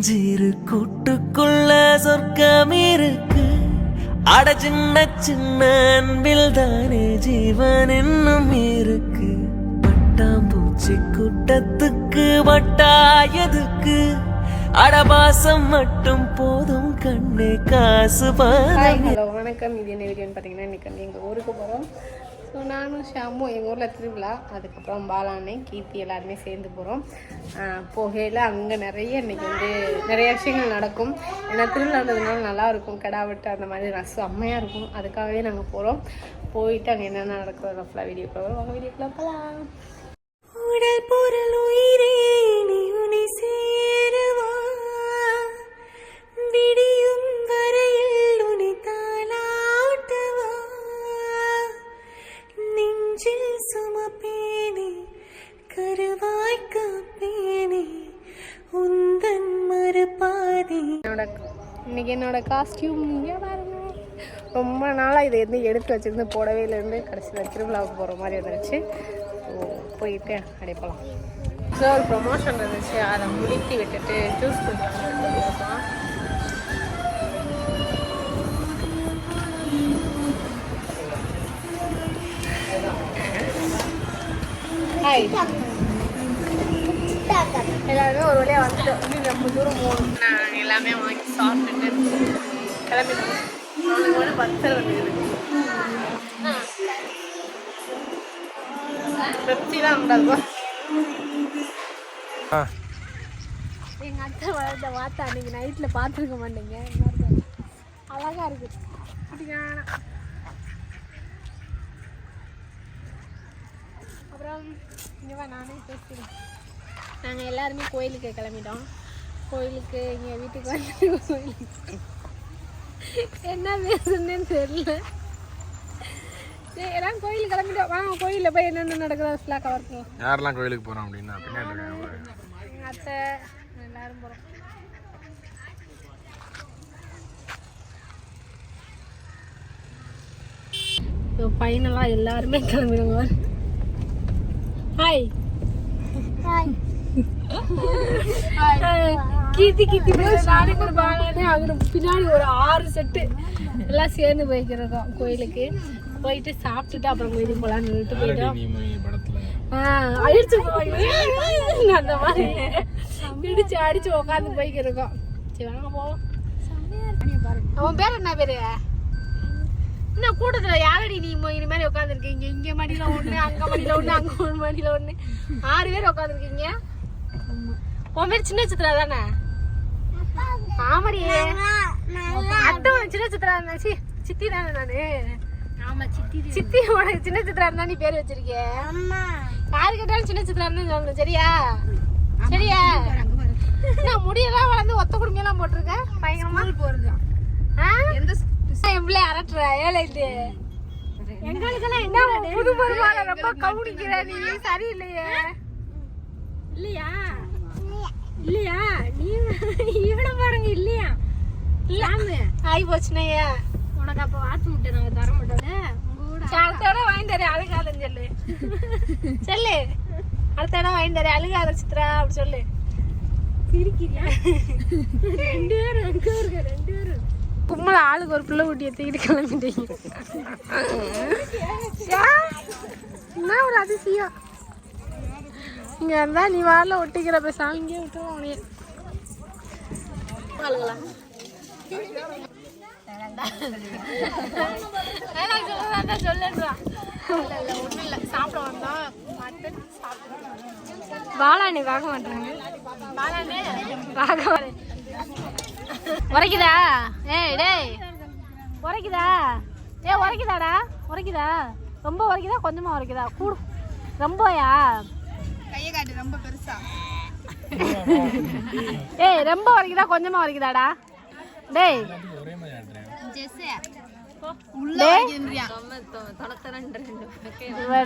சின்னஞ்சிறு கூட்டுக்குள்ள சொர்க்கம் இருக்கு. அட சின்ன சின்ன அன்பில் தானே ஜீவன் இன்னும் இருக்கு. பட்டாம்பூச்சி கூட்டத்துக்கு வட்டாயதுக்கு அடபாசம் மட்டும் போதும் கண்ணே காசு ஹலோ வணக்கம். இது என்ன வீடியோன்னு பார்த்தீங்கன்னா இன்றைக்கி வந்து எங்கள் ஊருக்கு போகிறோம் ஸோ நானும் ஷாமும் எங்கள் ஊரில் திருவிழா அதுக்கப்புறம் பாலானே கீர்த்தி எல்லாருமே சேர்ந்து போகிறோம் போகையில் அங்கே நிறைய இன்றைக்கி வந்து நிறைய விஷயங்கள் நடக்கும். ஏன்னா திருவிழான்றதுனால நல்லா நல்லாயிருக்கும் கிடா வெட்டு அந்த மாதிரி ரசம் செம்மையாக இருக்கும். அதுக்காகவே நாங்கள் போகிறோம் போயிட்டு அங்கே என்னென்ன நடக்குதோ ஃபுல்லாக வீடியோ போகிறோம் வாங்க வீடியோக்குள்ள போகலாம் உடல் பொருள் உயிரே என்னோடய காஸ்டியூம் இங்கே பாருங்க. ரொம்ப நாளாக இதை வந்து எடுத்து வச்சிருந்து போடவே இல்லைருந்து கடைசியில் திருவிழாவுக்கு போகிற மாதிரி வந்துருச்சு. ஸோ போயிட்டு அடைப்பலாம் ஸோ ஒரு ப்ரொமோஷன் இருந்துச்சு அதை முழுக்கி விட்டுட்டு ஜூஸ் குடிக்கலாம் ஹாய் எல்லாருமே ஒரு வழியாக வந்துட்டோம் இன்னும் ரொம்ப தூரம் போகணும் நான் எல்லாமே வாங்கி சாப்பிட்டுட்டு கிளம்பிட்டோம் அவனுக்கு வந்து பத்தல் வந்துருக்கு. பெப்சி தான் உண்டாகுவா எங்கள் அத்தை வளர்ந்த வாத்தா அன்றைக்கி நைட்டில் பார்த்துருக்க மாட்டேங்க. அழகாக இருக்குது அப்படியான அப்புறம் இங்கே நானே பேசுகிறேன் நாங்கள் எல்லாருமே கோயிலுக்கு கிளம்பிட்டோம். கோயிலுக்கு இங்கே வீட்டுக்கு வந்து கோயிலுக்கு என்ன பேசுனேன்னு தெரியல. எல்லாம் கோயிலுக்கு கிளம்பிட்டோம். வாங்க கோயிலில் போய் என்னென்ன நடக்குதோ ஃபுல்லாக கவர் பண்ணுவோம். யாரெல்லாம் கோயிலுக்கு போகிறோம் அப்படின்னா அத்தை எல்லாரும் போகிறோம் ஃபைனலாக எல்லாருமே கிளம்பிடுங்க ஹாய் கீர்த்தி கீர்த்தி நானே கூட பாலானே அங்கே பின்னாடி ஒரு ஆறு செட்டு எல்லாம் சேர்ந்து போய்க்கிறோம் கோயிலுக்கு. போயிட்டு சாப்பிட்டுட்டு அப்புறம் கோயிலுக்கு போகலான்னு சொல்லிட்டு போயிட்டோம். அடிச்சு அந்த மாதிரி இடிச்சு அடிச்சு உட்காந்து போய்க்கிருக்கோம் சரி வாங்க போவோம் அவன் பேர் என்ன பேரு? என்ன கூட்டத்துல யாரடி நீ இது மாதிரி உட்காந்துருக்கீங்க இங்க மடியில ஒண்ணு அங்க மடியில ஒண்ணு அங்க ஒரு மடியில ஒண்ணு. ஆறு பேர் உட்காந்துருக்கீங்க உன் பேர் சின்ன சித்ரா தானே? ஆமாடி. அத்தை சின்ன சித்ரா இருந்தா சி சித்தி தானே நானு? சித்தி உனக்கு சின்ன சித்ரா இருந்தா நீ பேர் வச்சிருக்கேன் யாரு கேட்டாலும் சின்ன சித்ரா இருந்தா சொல்லணும் சரியா? சரியா? நான் முடியெல்லாம் வளர்ந்து ஒத்த குடுமையெல்லாம் போட்டிருக்கேன் பயங்கரமா? போறது எந்த என் பிள்ளை அரட்டுற ஏழை இது. எங்களுக்கெல்லாம் என்ன புது மருமகளை ரொம்ப கவுனிக்கிற நீ? சரியில்லையே. இல்லையா? இல்லையா? நீ இவனை பாருங்க இல்லையா? இல்ல. ஆகி போச்சுனையா உனக்கு அப்ப வாத்து முட்டை நாங்க தர மாட்டோம்ல? அடுத்த தடவை வாங்கி தரேன் அழுகாதன்னு சொல்லு. சொல்லு. அடுத்த தடவை வாங்கி தரேன் அழுகாத சித்ரா அப்படி சொல்லு. சிரிக்கிறியா? ரெண்டு பேரும் அங்க இருக்க ரெண்டு பேரும். கும்மல ஆளுக்கு ஒரு பிள்ளை ஊட்டியை தூக்கிட்டு கிளம்பிட்டீங்க. என்ன ஒரு அதிசயம்? இங்க இருந்தா நீ வாரில் ஒட்டிக்கிற பேசாம இங்கே விட்டுருவோம் உனைய பாலாணி பார்க்க மாட்டாங்க. பாலானே பார்க்க உரைக்குதா? ஏய் டேய். உரைக்குதா? ஏ உரைக்குதாடா? உரைக்குதா? ரொம்ப உரைக்குதா? கொஞ்சமா உரைக்குதா? கூடு. ரொம்பயா? கையை காட்டு ரொம்ப பெருசா. ஏய் ரொம்ப உரைக்குதா கொஞ்சமா உரைக்குதாடா டேய்.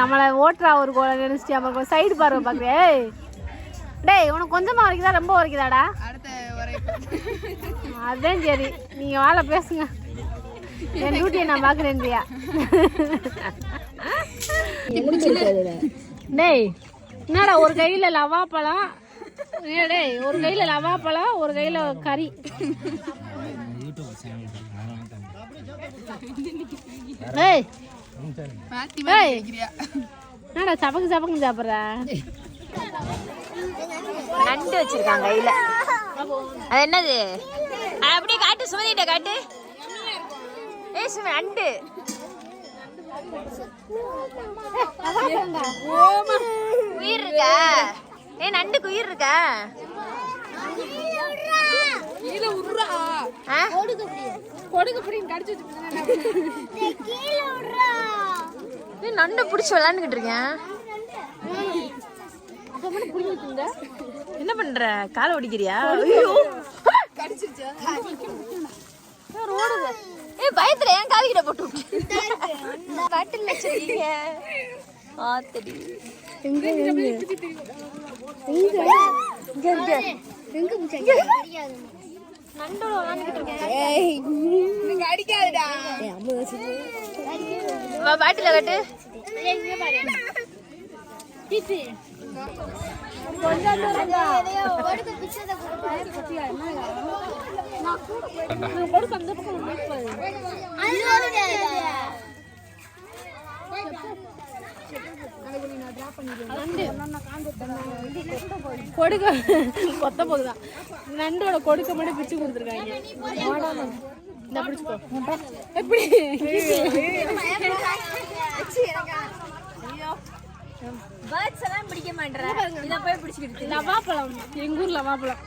நம்மளை ஓட்டுறா ஒரு கோல நினைச்சிட்டு அப்புறம் சைடு பார்வை பார்க்குறேன் ஏய். டேய் உனக்கு கொஞ்சமா உரைக்குதா ரொம்ப உரைக்குதாடா அடுத்த வரை அதான் சரி. நீங்க வாழ பேசுங்க. என் டியூட்டியை நான் பாக்குறேன்றியா? டேய். என்னடா ஒரு கையில லவா பழம் டேய் ஒரு கையில பழம் ஒரு கையில கறி. ஏய் ஏய். என்னடா சபக்கு சபக்கு சாப்பிட்ற? நண்டு வச்சிருக்காங்க கையில. அது என்னது? அப்படியே காட்டு சுமதிட்ட காட்டு. ஏய் சுமதி நண்டு உயிர் இருக்கா ஏய் நண்டுக்கு உயிர் இருக்கா? கொடுக்க கடிச்சு ஏய், நண்டு பிடிச்சி விளாண்டுக்கிட்டு இருக்கேன் என்ன பண்ற? காலை ஒடிக்கிறியா? ஐயோ. ரோடு ஏய் பயத்துல ஏன் காது கிட்ட போட்டு வச்சிருக்கீங்க ஆத்தடி நண்டோட இருக்கேன். அடிக்காதுடா. வா பாட்டில கட்டு. கொடுக்க கொத்த போதுதான். நண்டோட கொடுக்க மட்டும் பிடிச்சு கொடுத்துருக்காங்க. இந்த பிடிச்சுக்கோ எப்படி? பேர்ட்ஸ் எல்லாம் பிடிக்க மாட்டேன் இதை போய் பிடிச்சிக்கிட்டு லவாப்பழம் எங்க ஊர் லவாப்பழம்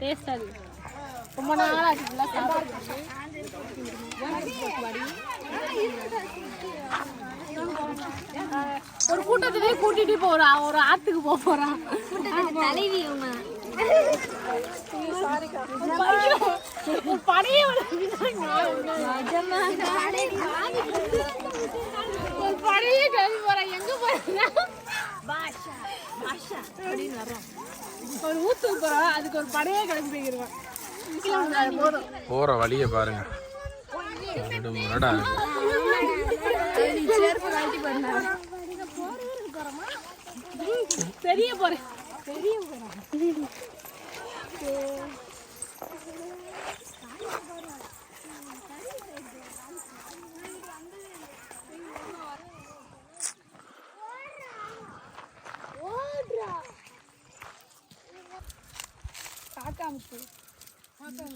டேஸ்ட் அது. ரொம்ப நாள் ஆச்சு ஃபுல்லாக சாப்பிட்டு ஒரு கூட்டத்திலே கூட்டிட்டு போறா ஒரு ஆத்துக்கு போக போறான் தலைவி ஒரு படையே ஒரு படையே கிளம்பி போறான் எங்க போறா? ஒரு ஊத்துக்கு அதுக்கு ஒரு படையே கிளம்பி போயிருவான் போற வழியை பாருங்க. பெரிய போறேன் பெரிய போறேன்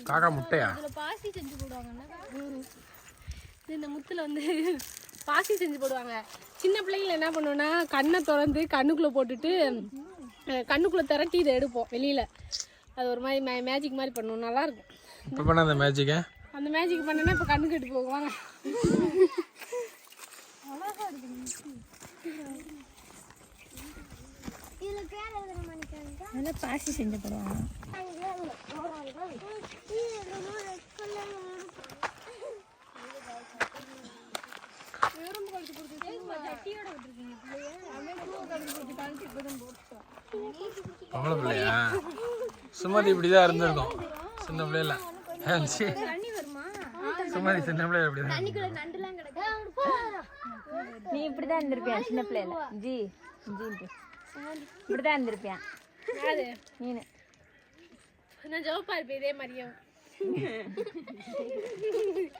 காக்கா முட்டையா? பாசி செஞ்சு போடுவாங்கன்னா இந்த முத்துல வந்து பாசி செஞ்சு போடுவாங்க. சின்ன பிள்ளைங்கள என்ன பண்ணுவோம்னா கண்ணை திறந்து கண்ணுக்குள்ள போட்டுட்டு கண்ணுக்குள்ள திரட்டி இதை எடுப்போம் வெளியில. அது ஒரு மாதிரி மே மேஜிக் மாதிரி பண்ணுவோம் நல்லா இருக்கும். இப்போ பண்ண அந்த மேஜிக்கை அந்த மேஜிக் பண்ணனா இப்போ கண்ணு கட்டி போவாங்க பாசி செஞ்சு போடுவாங்க. பொம்பளை பிள்ளையா. சுமதி இப்படிதான் இருந்திருக்கும். சின்ன பிள்ளைல. சுமதி சின்ன பிள்ளைல நீ இப்படிதான் இருந்திருப்பியா சின்ன பிள்ளைல ஜி ஜி இப்படிதான் இருந்திருப்பியா? யாரு? நீனு. நான் ஜோப்பா இருப்பேன் இதே மாதிரியும்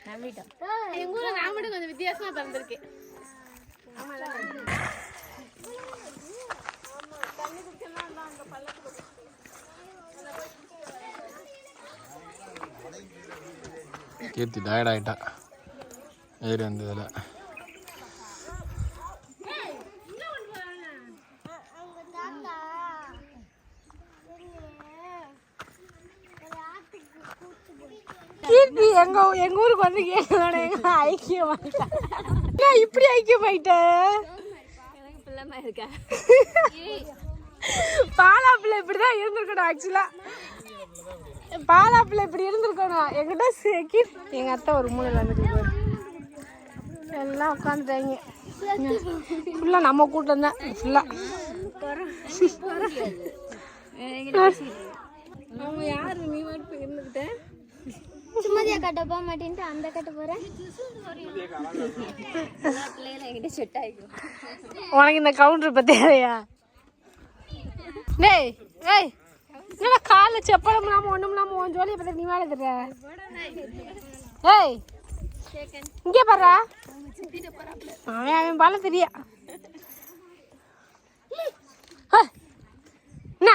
நம்பிட்டோம். எங்க ஊர்ல நான் மட்டும் கொஞ்சம் வித்தியாசமா பிறந்திருக்கேன் கீர்த்தி டயர்ட் ஆயிட்டா. ஏறி வந்ததுல. எங்கள் எங்க ஊருக்கு வந்து கேட்கலாம் எங்க ஐக்கியம் நான் இப்படி ஐக்கியமாயிட்டேன் இப்படி இப்படிதான் இருந்திருக்கணும் ஆக்சுவலா பிள்ளை இப்படி இருந்திருக்கணும். எங்கிட்ட சேக்கி எங்க அத்தை ஒரு மூலையில் வந்துட்டு எல்லாம் உட்காந்துட்டாங்க. ஃபுல்லாக நம்ம கூட்டம் தான் ஃபுல்லாக அவங்க யார்? நீ மட்டும் இருந்துக்கிட்டேன் சுமதியா கட்ட போக மாட்டேன்ட்டு அந்த கட்ட போறேன். உனக்கு இந்த கவுண்டர் இப்ப தேவையா? டேய் ஏய் என்னடா காலில் செப்பலம் இல்லாம ஒண்ணும் இல்லாம உன் ஜோலியை பத்தி நீ வேலை தர ஏய் இங்கே பாரு அவன் அவன் பால தெரியா. என்ன?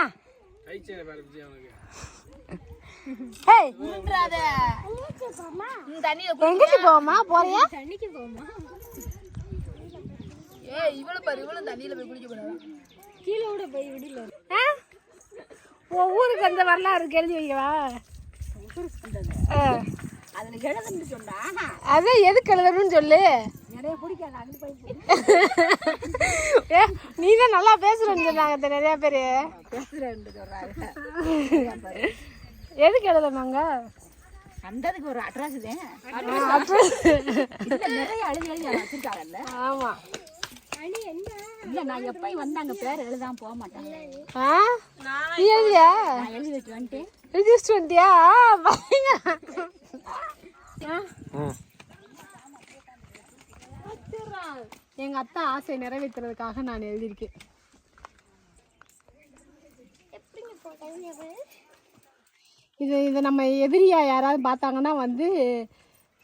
ஏய் எங்கிட்டு போமா? போறியா ஆ? உன் ஊருக்கு அந்த வரலாறு எழுதி வைக்கவா? எதுக்கு எழுதணும்னு சொல்லு? ஏ, நீ தான் நல்லா பேசுறேன்னு சொன்னாங்க நிறைய பேரு. எதுக்கு எழுதணுங்க அந்ததுக்கு ஒரு அட்ராஸ். நிறைய அழுதி எழுதி வச்சிருக்காங்கல்ல. ஆமா. இல்ல நான் எப்பயும் வந்து அங்க பேர் எழுதாம போக மாட்டாங்க ஆ? நீ எழுதியா? நான் எழுதி வச்சு வந்துட்டு. எழுதி வந்துட்டியா? பாருங்க. ம். எங்க அத்தா ஆசை நிறைவேற்றுறதுக்காக நான் எழுதியிருக்கேன். இது இதை நம்ம எதிரியா யாராவது பார்த்தாங்கன்னா வந்து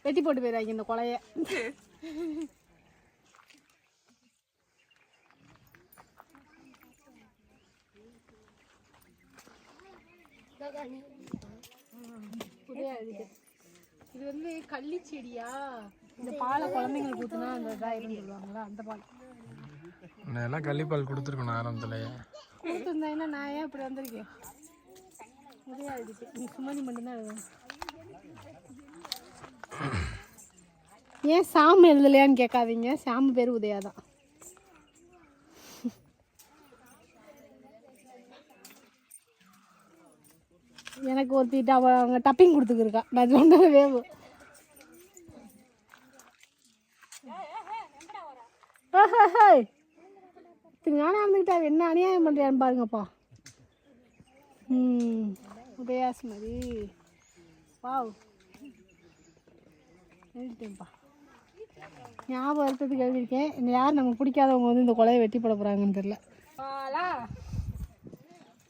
வெட்டி போட்டு போயிடுவாங்க இந்த கொலைய. இது வந்து கள்ளி செடியா? இந்த பாலை குழந்தைங்களுக்கு ஊத்துனா அந்த இதாயிரும் சொல்லுவாங்களா அந்த பால். நான் எல்லாம் கள்ளிப்பால் கொடுத்துருக்கணும் ஆரம்பத்துலயே. கொடுத்துருந்தேன்னா நான் ஏன் இப்படி வந்திருக்கேன்? நிறையா எழுதிட்டு நீ சுமதி மட்டும்தான் எழுதணும். ஏன் சாமி எழுதலையான்னு கேட்காதீங்க. சாமி பேர் உதயா தான் எனக்கு ஒருத்திட்டு அவ அவங்க டப்பிங் கொடுத்துக்கிருக்கா. நான் சொன்ன வேவு. நானே இருந்துக்கிட்டா என்ன அநியாயம் பண்ணுறியான்னு பாருங்கப்பா. ம். உபயாஸ் மாதிரி வாவ் எழுதிட்டேன்ப்பா ஞாபகம் வருத்தத்துக்கு எழுதியிருக்கேன் இந்த யார் நமக்கு பிடிக்காதவங்க வந்து இந்த கொலையை வெட்டி போட போகிறாங்கன்னு தெரில பாலா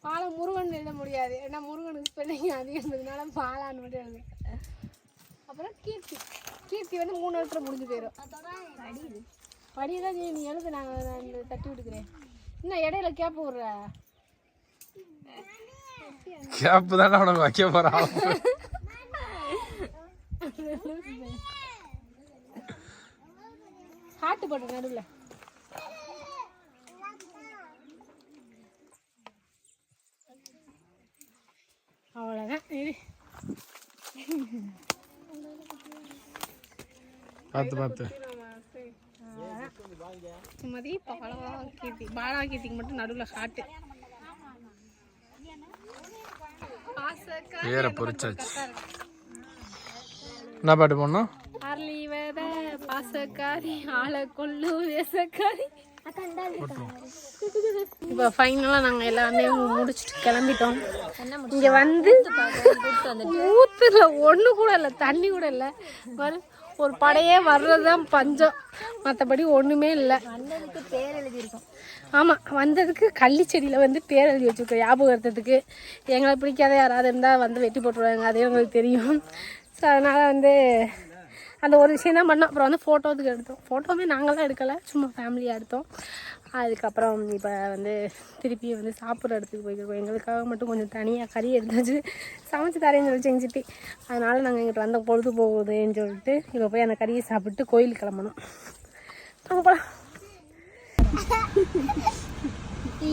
பாலை முருகன் எழுத முடியாது ஏன்னா முருகனுக்கு ஸ்பெல்லிங் அதிகம் இருந்ததுனால பாலான்னு மட்டும் எழுது அப்புறம் கீர்த்தி கீர்த்தி வந்து மூணு எழுத்துல முடிஞ்சு போயிடும் படிதான் நீ நீ எழுது நான் நான் தட்டி விட்டுக்கிறேன் இன்னும் இடையில கேப் விடுற கேப்பு தானே உனக்கு வைக்க போகிறான் ஹார்ட் போட்டு நடுவில். அவ்வளோதான் இரு. பார்த்து பார்த்து. சுமதி பாலா கீர்த்தி பாலா கீர்த்திக்கு மட்டும் நடுவில் ஹார்ட்டு பேரை பொறிச்சாச்சு. என்ன பாட்டு போடணும்? அரளி வேத பாசக்காரி ஆளை கொள்ளு வேசக்காரி. இப்போ ஃபைனலாக நாங்கள் எல்லாமே முடிச்சுட்டு கிளம்பிட்டோம். இங்கே வந்து ஊத்துல ஒன்று கூட இல்லை தண்ணி கூட இல்லை. பாரு, ஒரு படையே வர்றது தான் பஞ்சம். மற்றபடி ஒன்றுமே இல்லை. அண்ணனுக்கு பேர் எழுதியிருக்கோம். ஆமாம் வந்ததுக்கு கள்ளி செடியில் வந்து பேர் எழுதி வச்சுருக்கோம். ஞாபகத்துக்கு எங்களை பிடிக்காத யாராவது இருந்தால் வந்து வெட்டி போட்டுருவாங்க. அது எங்களுக்கு தெரியும். ஸோ அதனால் வந்து அந்த ஒரு விஷயம் தான் பண்ணோம். அப்புறம் வந்து ஃபோட்டோத்துக்கு எடுத்தோம். ஃபோட்டோவுமே நாங்களாம் எடுக்கலை. சும்மா ஃபேமிலியாக எடுத்தோம். அதுக்கப்புறம் இப்போ வந்து திருப்பி வந்து சாப்பிட்ற இடத்துக்கு போய்க்கிறோம் எங்களுக்காக மட்டும் கொஞ்சம் தனியாக கறி எடுத்தாச்சு சமைச்சு தரேன்னு சொல்லி எங்கள் சித்தி அதனால் நாங்கள் இங்கிட்டு வந்த பொழுது போகுதுன்னு சொல்லிட்டு இப்போ போய் அந்த கறியை சாப்பிட்டு கோயிலுக்கு கிளம்பணும். வாங்க போகலாம்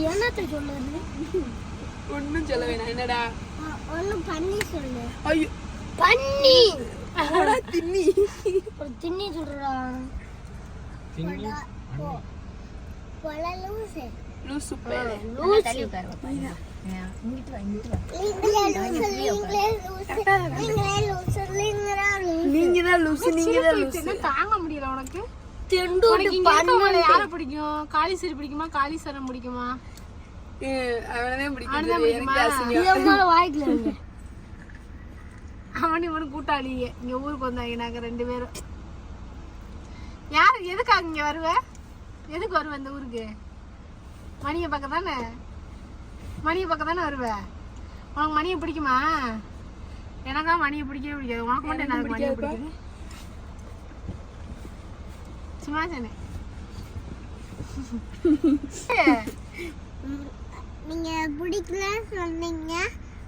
என்னத்தை சொல்லுது ஒன்றும் சொல்ல வேணாம். என்னடா? ஒன்றும் பண்ணி சொல்லு. ஐயோ. பண்ணி தின்னி சொல்றா பொல லூசு. லூசு பேரு. நீங்க தான் லூசு நீங்க தான் லூசு. தாங்க முடியல உனக்கு? யாரை பிடிக்கும்? காளீஸ்வரி பிடிக்குமா? பிடிக்குமா? அவனதான் பிடிக்கும். அவனைதான் பிடிக்குமா? வாய்க்குல அவனு இவனு கூட்டாளிங்க. இங்க ஊருக்கு வந்தாங்க நாங்க ரெண்டு பேரும். யாரு எதுக்காக இங்க வருவ? எதுக்கு வருவ இந்த ஊருக்கு? மணியை பக்கம் தானே? மணியை பக்கம் தானே வருவ? உனக்கு மணியை பிடிக்குமா? எனக்கா மணியை பிடிக்கவே பிடிக்காது. உனக்கு மட்டும் என்ன மணியை பிடிக்குது? சும்மா சொன்னேன் நீங்க பிடிக்கல சொன்னீங்க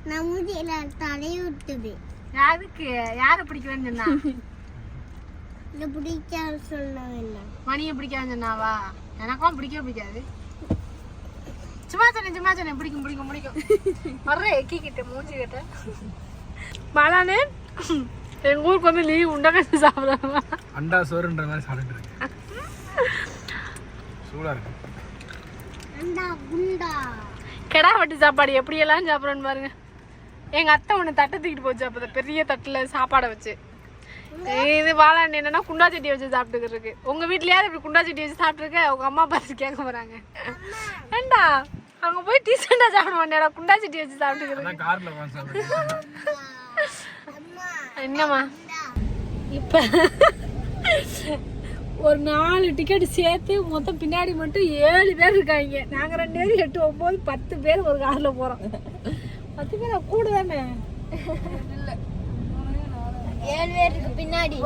நான் மூஞ்சியில தலையை விட்டுது யாருக்கு? யாரை பிடிக்கலன்னு சொன்னா? இந்த பிடிச்சா சொல்ல வேண்டாம் மணியை பிடிக்காதுன்னு சொன்னாவா? எனக்கும் பிடிக்கவே பிடிக்காது. சும்மா சொன்னேன் சும்மா சொன்னேன். பிடிக்கும் பிடிக்கும் பிடிக்கும். வர்றேன் எக்கி கிட்ட மூஞ்சி கிட்ட. பாலானு எங்க ஊருக்கு வந்து லீவ் உண்டக்கட்டு சாப்பிடுறாங்க அண்டா சோறுன்ற மாதிரி சாப்பிட்டு இருக்கு சூடா இருக்கு. அண்டா குண்டா. கெடா வட்டி சாப்பாடு எப்படியெல்லாம் சாப்பிட்றோன்னு பாருங்க. எங்க அத்தை ஒன்று தட்டை தூக்கிட்டு போச்சு அப்போ பெரிய தட்டில் சாப்பாடை வச்சு. இது வாழாண்டு என்னன்னா குண்டா சட்டி வச்சு சாப்பிட்டுக்கிட்டு இருக்கு. உங்க வீட்லயாவது இப்படி குண்டா சட்டி வச்சு சாப்பிட்டுருக்க? உங்க அம்மா பார்த்து கேட்க போறாங்க? ஏண்டா? அங்க போய் டீசெண்டா சாப்பிட மாட்டேடா குண்டா சட்டி வச்சு சாப்பிட்டுக்கிட்டு அதான் கார்ல உட்காந்து சாப்பிட்டு என்னம்மா? இப்ப ஒரு நாலு டிக்கெட் சேர்த்து மொத்தம் பின்னாடி மட்டும் ஏழு பேர் இருக்காங்க. நாங்க ரெண்டு பேரும் எட்டு ஒன்பது பத்து பேர் ஒரு கார்ல போறோம். பத்து பேர் கூட தானே? ஏழு பேருக்கு பின்னாடி.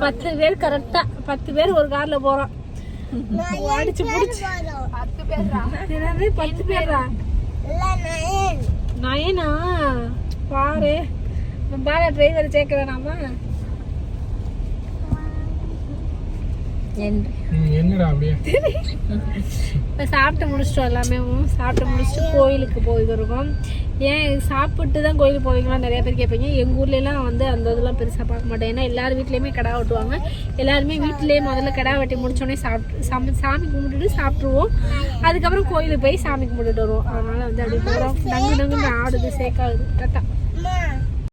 பத்து பேர் கரெக்டா. பத்து பேர் ஒரு கார்ல போறோம். அடிச்சு புடிச்சு. என்னது பத்து பேரா? நயனா. பாரு. பாரா டிரைவர் சேர்க்க வேணாமா? என்னடா அப்படியே? இப்போ சாப்பிட்டு முடிச்சிட்டோம் எல்லாமே. சாப்பிட்டு முடிச்சுட்டு கோயிலுக்கு போயிருக்கோம் ஏன் சாப்பிட்டு தான் கோயிலுக்கு போவீங்களா நிறைய பேர் கேட்பீங்க. எங்கள் ஊர்லலாம் வந்து அந்த இதெல்லாம் பெருசாக பார்க்க மாட்டேன். ஏன்னா எல்லார் வீட்லேயுமே கிடா வெட்டுவாங்க எல்லாருமே வீட்டிலே முதல்ல கிடா வெட்டி முடிச்சோடனே சாப்பிட்டு சாமி சாமி கும்பிட்டுட்டு சாப்பிட்ருவோம் அதுக்கப்புறம் கோயிலுக்கு போய் சாமி கும்பிட்டுட்டு வருவோம். அதனால் வந்து அப்படி போகிறோம் நங்கு நங்குன்னு ஆடுது சேக்காகுது கரெக்டாக